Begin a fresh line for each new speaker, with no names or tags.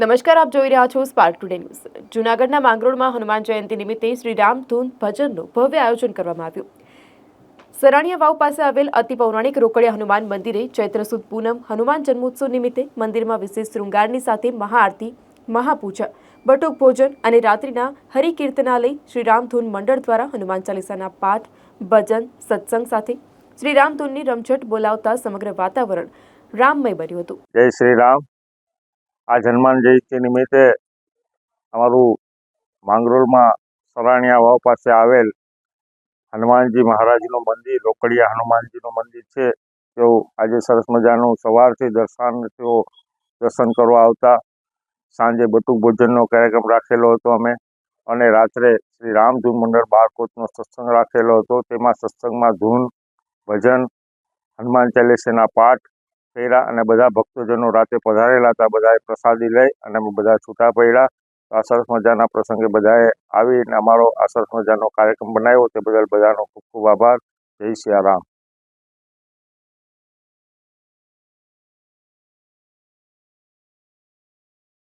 નમસ્કાર, આપ જોઈ રહ્યા છો સ્પાર્ક ટુડે ન્યૂઝ જૂનાગઢના માંગરોળમાં હનુમાન જયંતિ નિમિત્તે શ્રી રામ ધૂન ભજનનું ભવ્ય આયોજન કરવામાં આવ્યું. સરાણીયા વાવ પાસે આવેલ અતિ પૌરાણિક રોકડિયા હનુમાન મંદિરે ચૈત્ર સુદ પૂનમ હનુમાન જન્મોત્સવ નિમિત્તે મંદિરમાં વિશેષ શૃંગારની સાથે મહાઆરતી, મહાપૂજા, બટુક ભોજન અને રાત્રિના હરિકીર્તનાલય શ્રી રામ ધૂન મંડળ દ્વારા હનુમાન ચાલીસાના પાઠ, ભજન, સત્સંગ સાથે શ્રી રામ ધૂનની રમઝટ બોલાવતા સમગ્ર વાતાવરણ રામમય બન્યું હતું.
જય શ્રી રામ. આજ હનુમાન જયંતિ નિમિત્તે અમારું માંગરોળમાં સરાણિયા વાવ પાસે આવેલ હનુમાનજી મહારાજનું મંદિર રોકડિયા હનુમાનજીનું મંદિર છે. તેઓ આજે સરસ મજાનું સવારથી દર્શન, તેઓ દર્શન કરવા આવતા. સાંજે બટુક ભોજનનો કાર્યક્રમ રાખેલો હતો અમે અને રાત્રે શ્રી રામ ધૂન મંડળ બાળકોટનો સત્સંગ રાખેલો હતો. તેમાં સત્સંગમાં ધૂન, ભજન, હનુમાન ચાલીસાના પાઠ કર્યા અને બધા ભક્તજનો રાતે પધારેલા હતા. બધાએ પ્રસાદી લઈ અને બધા છૂટા પડ્યા. આ સરસ મજાના પ્રસંગે બધાએ આવીને અમારો આ સરસ મજાનો કાર્યક્રમ બનાવ્યો. તે બદલ બધાનો ખૂબ ખૂબ આભાર. જય સિયા રામ.